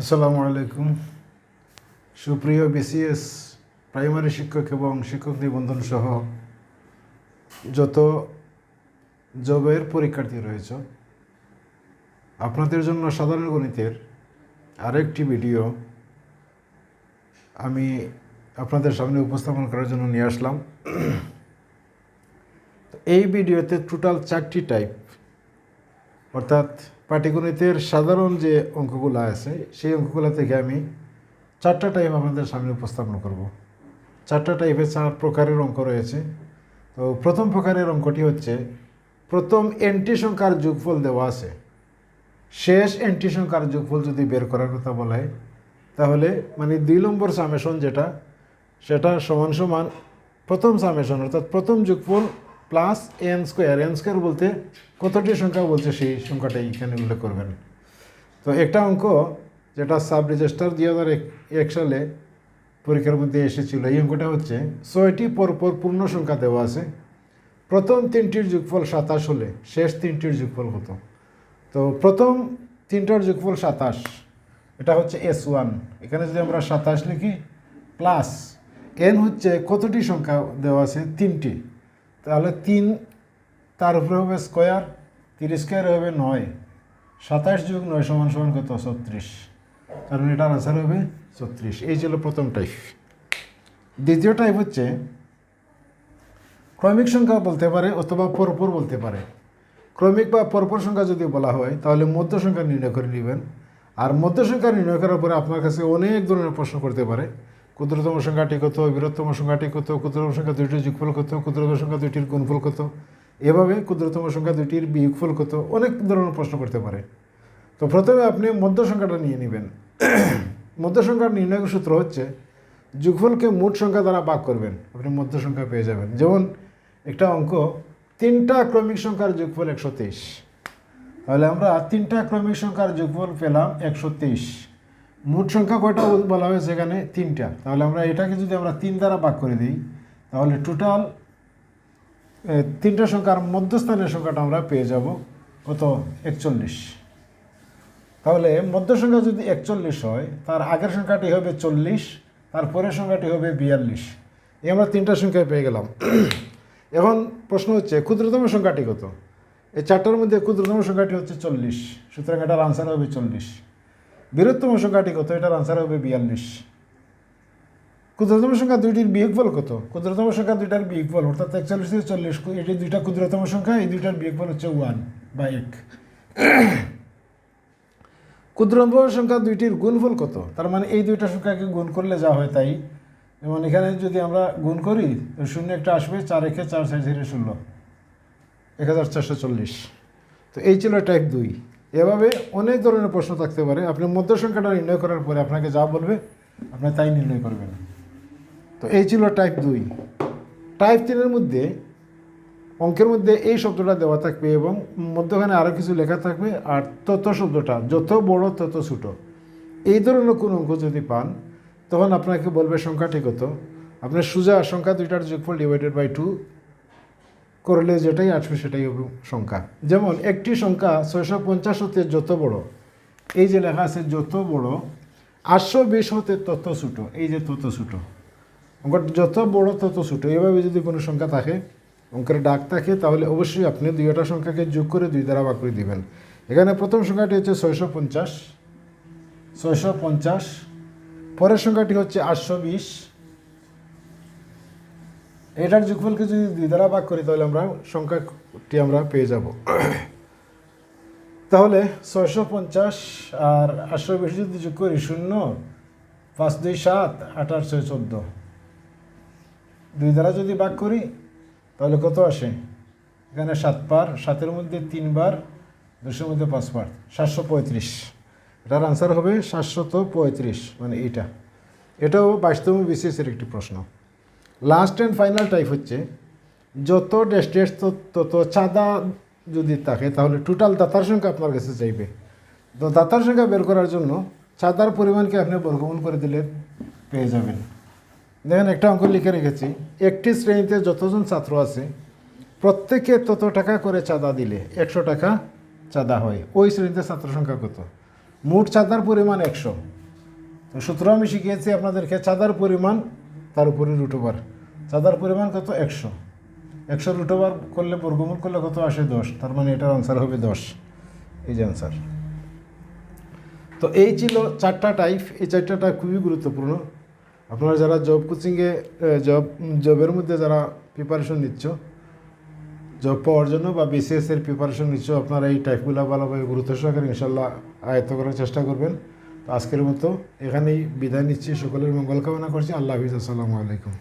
আসসালামু আলাইকুম। সুপ্রিয় বিসিএস প্রাইমারি শিক্ষক এবং শিক্ষক নিবন্ধন সহ যত জবের পরীক্ষার্থী রয়েছে, আপনাদের জন্য সাধারণ গণিতের আরেকটি ভিডিও আমি আপনাদের সামনে উপস্থাপন করার জন্য নিয়ে আসলাম। এই ভিডিওতে টোটাল চারটি টাইপ অর্থাৎ পাটিগণিতের সাধারণ যে অঙ্কগুলো আছে, সেই অঙ্কগুলো থেকে আমি চারটা টাইপ আপনাদের সামনে উপস্থাপন করব। চারটা টাইপের চার প্রকারের অঙ্ক রয়েছে। তো প্রথম প্রকারের অঙ্কটি হচ্ছে, প্রথম এন্টি সংখ্যার যোগফল দেওয়া আছে। শেষ এন্টি সংখ্যার যোগফল যদি বের করার কথা বলা হয়, তাহলে মানে দুই নম্বর সামেশন যেটা, সেটা সমান সমান প্রথম সামেশন অর্থাৎ প্রথম যোগফল plus N square N square বলতে কতটি সংখ্যা বলছে সেই সংখ্যাটাই এখানে উল্লেখ করবেন। তো একটা অঙ্ক যেটা সাব রেজিস্টার দুই হাজার এক সালে পরীক্ষার মধ্যে এসেছিল, এই অঙ্কটা হচ্ছে, ছয়টি পরপর পূর্ণ সংখ্যা দেওয়া আছে। প্রথম তিনটির যুগফল সাতাশ হলে শেষ তিনটির যুগফল কত? তো প্রথম তিনটার যুগফল সাতাশ, এটা হচ্ছে এস ওয়ান। এখানে যদি আমরা সাতাশ লিখি, প্লাস এন হচ্ছে কতটি সংখ্যা দেওয়া আছে? তিনটি। তাহলে তিন, তার উপরে হবে স্কোয়ার তিরিশ স্কোয়ার হবে নয়। সাতাশ যোগ নয় সমান সমান কত? ছত্রিশ। কারণ এটার আনসার হবে ছত্রিশ। এই ছিল প্রথম টাইপ দ্বিতীয় টাইপ হচ্ছে ক্রমিক সংখ্যা বলতে পারে অথবা পরপর বলতে পারে। ক্রমিক বা পরপর সংখ্যা যদি বলা হয়, তাহলে মধ্য সংখ্যা নির্ণয় করে নেবেন। আর মধ্য সংখ্যা নির্ণয় করার পরে আপনার কাছে অনেক ধরনের প্রশ্ন করতে পারে। ক্ষুদ্রতম সংখ্যাটি কত, বৃহত্তম সংখ্যাটি কত, ক্ষুদ্রতম সংখ্যা দুইটির যোগফল কত, ক্ষুদ্রতম সংখ্যা দুইটির গুণফল কত? এভাবে ক্ষুদ্রতম সংখ্যা দুইটির বিয়োগফল কত? অনেক ধরনের প্রশ্ন করতে পারে। তো প্রথমে আপনি মধ্য সংখ্যাটা নিয়ে নেবেন। মধ্য সংখ্যার নির্ণয়ের সূত্র হচ্ছে, যুগফলকে মোট সংখ্যা দ্বারা ভাগ করবেন। আপনি মধ্য সংখ্যা পেয়ে যাবেন। যেমন, একটা অঙ্ক, তিনটা ক্রমিক সংখ্যার যোগফল একশো তেইশ। তাহলে আমরা তিনটা ক্রমিক সংখ্যার যোগফল পেলাম একশো তেইশ। মোট সংখ্যা কয়টা বলা হয়েছে এখানে? তিনটা। তাহলে আমরা এটাকে যদি আমরা তিন দ্বারা ভাগ করে দিই, তাহলে টোটাল তিনটা সংখ্যার মধ্যস্থানের সংখ্যাটা আমরা পেয়ে যাব কত? একচল্লিশ। তাহলে মধ্য সংখ্যা যদি একচল্লিশ হয়, তার আগের সংখ্যাটি হবে চল্লিশ, তার পরের সংখ্যাটি হবে বিয়াল্লিশ। এই আমরা তিনটা সংখ্যায় পেয়ে গেলাম। এখন প্রশ্ন হচ্ছে, ক্ষুদ্রতম সংখ্যাটি কত? এই চারটার মধ্যে ক্ষুদ্রতম সংখ্যাটি হচ্ছে চল্লিশ, সুতরাং এটার আনসার হবে চল্লিশ। বৃহত্তম সংখ্যাটি কত? এটার আনসার হবে বিয়াল্লিশ। ক্ষুদ্রতম সংখ্যা দুইটির বিয়োগফল কত? ক্ষুদ্রতম সংখ্যা দুইটার বিয়োগফল, অর্থাৎ একচল্লিশ থেকে চল্লিশ, এটি দুইটা ক্ষুদ্রতম সংখ্যা, এই দুইটার বিয়োগফল হচ্ছে ওয়ান বা এক। ক্ষুদ্রতম সংখ্যা দুইটির গুণফল কত? তার মানে এই দুইটা সংখ্যাকে গুণ করলে যা হয় তাই। যেমন এখানে যদি আমরা গুণ করি শূন্য একটা আসবে, চার একে চার জিরো ষোলো। এক হাজার চারশো চল্লিশ। তো এই ছিল টাইপ দুই। এভাবে অনেক ধরনের প্রশ্ন থাকতে পারে। আপনি মধ্য সংখ্যাটা নির্ণয় করার পরে আপনাকে যা বলবে, আপনি তাই নির্ণয় করবেন। তো এই ছিল টাইপ দুই। টাইপ তিনের মধ্যে, অঙ্কের মধ্যে এই শব্দটা দেওয়া থাকবে এবং মধ্যখানে আরও কিছু লেখা থাকবে, আর তত শব্দটা, যত বড়, তত ছোটো। এই ধরনের কোনো অঙ্ক যদি পান, তখন আপনাকে বলবে সংখ্যাটি কত। আপনার সোজা সংখ্যা দুইটার যোগফল ডিভাইডেড বাই টু করলে যেটাই আসবে সেটাই হবে সংখ্যা। যেমন একটি সংখ্যা ছয়শো পঞ্চাশ হতে যত বড়, এই যে লেখা আছে যত বড়, আটশো বিশ হতে তত ছোটো, এই যে তত ছোটো। অঙ্ক যত বড় তত ছোটো এভাবে যদি কোনো সংখ্যা থাকে, অঙ্কের ডাক থাকে, তাহলে অবশ্যই আপনি দুইটা সংখ্যাকে যোগ করে দুই দ্বারা ভাগ করে দিবেন। এখানে প্রথম সংখ্যাটি হচ্ছে ছয়শো পঞ্চাশ ছয়শো পঞ্চাশ, পরের সংখ্যাটি হচ্ছে আটশো বিশ এটার যোগফলকে যদি দুই দ্বারা ভাগ করি, তাহলে আমরা সংখ্যাটি আমরা পেয়ে যাব। তাহলে ছয়শো পঞ্চাশ আর আটশো বিশ যদি যোগ করি, শূন্য, পাঁচ দুই সাত, আট ছয় চোদ্দ। দুই দ্বারা যদি ভাগ করি, তাহলে কত আসে? এখানে সাত পার, সাতের মধ্যে তিনবার দুশোর মধ্যে পাঁচ পার, সাতশো পঁয়ত্রিশ। এটার আনসার হবে সাতশত পঁয়ত্রিশ মানে এইটা। এটাও বাইশতম বিসিএসের একটি প্রশ্ন। লাস্ট অ্যান্ড ফাইনাল টাইপ হচ্ছে, যত ডেস্টেস তত চাঁদা যদি থাকে, তাহলে টোটাল দাতার সংখ্যা আপনার কাছে চাইবে। তো দাতার সংখ্যা বের করার জন্য চাঁদার পরিমাণকে আপনি বর্গমূল করে দিলে পেয়ে যাবেন। দেখেন, একটা অঙ্ক লিখে রেখেছি, একটি শ্রেণীতে যতজন ছাত্র আছে, প্রত্যেকে তত টাকা করে চাঁদা দিলে একশো টাকা চাঁদা হয়। ওই শ্রেণীতে ছাত্র সংখ্যা কত? মোট চাঁদার পরিমাণ একশো। তো সূত্র আমি শিখিয়েছি আপনাদেরকে, চাঁদার পরিমাণ তার উপরে রুট ওভার চাঁদার পরিমাণ কত? একশো। একশো রুট ওভার করলে, বর্গমূল করলে কত আসে? দশ। তার মানে এটার আনসার হবে দশ। এই যে আনসার তো এই ছিল চারটা টাইপ এই চারটা টাইপ খুবই গুরুত্বপূর্ণ। আপনারা যারা জব কোচিংয়ে জব জবের মধ্যে যারা প্রিপারেশন নিচ্ছ জব পাওয়ার জন্য বা বিসিএস এর প্রিপারেশন নিচ্ছ, আপনারা এই টাইপগুলো ভালোভাবে গুরুত্ব সহকারে ইনশাল্লাহ আয়ত্ত করার চেষ্টা করবেন। আজকের মতো এখানেই বিদায় নিচ্ছি। সকলের মঙ্গল কামনা করছি। আল্লাহ হাফিজ। আসসালামু আলাইকুম।